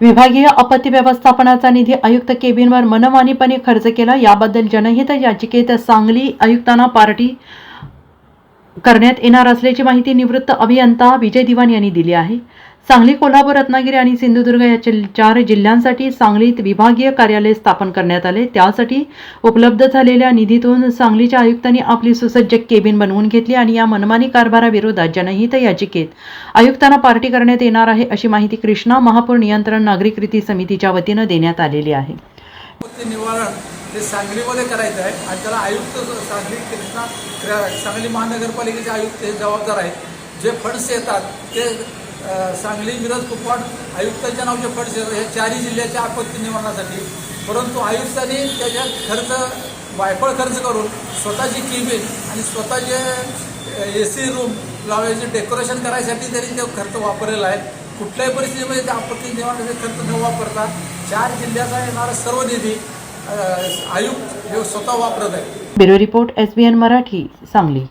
विभागीय आपत्ती व्यवस्थापनाचा निधी आयुक्त केबिनवर मनमानीपणे खर्च केला. याबद्दल जनहित याचिकेत सांगली आयुक्तांना पार्टी करण्यात येणार असल्याची माहिती निवृत्त अभियंता विजय दिवाण यांनी दिली आहे. सांगली कोल्हापूर रत्नागिरी आणि सिंधुदुर्ग या चार जिल्ह्यांसाठी सांगलीत विभागीय कार्यालय स्थापन करण्यात आले. त्यासाठी उपलब्ध झालेल्या निधीतून सांगलीच्या आयुक्तांनी आपली सुसज्ज केबिन बनवून घेतली आणि या मनमानी कारभाराविरोधात जनहित याचिकेत आयुक्तांना पार्टी करण्यात येणार आहे अशी माहिती कृष्णा महापूर नियंत्रण नागरिक कृती समितीच्या वतीनं देण्यात आलेली आहे. ते सांगलीमध्ये करायचं आहे आणि त्याला आयुक्त सांगली कृष्णा सांगली महानगरपालिकेचे आयुक्त हे जबाबदार आहेत. जे फंड्स येतात ते सांगली मिरज कुपवाड आयुक्ताच्या नावचे फंड्स हे चारही जिल्ह्याच्या आपत्ती निवारणासाठी. परंतु आयुक्तांनी त्याच्या खर्च वायफळ खर्च करून स्वतःची केबिन आणि स्वतःचे ए सी रूम लावायचे डेकोरेशन करायसाठी त्यांनी ते खर्च वापरलेला आहे. कुठल्याही परिस्थितीमध्ये त्या आपत्ती निवारणाचे खर्च न वापरता चार जिल्ह्याचा येणारा सर्व निधी आयुक्त हे स्वतः वापरत आहे bureau report S B N Marathi Sangli.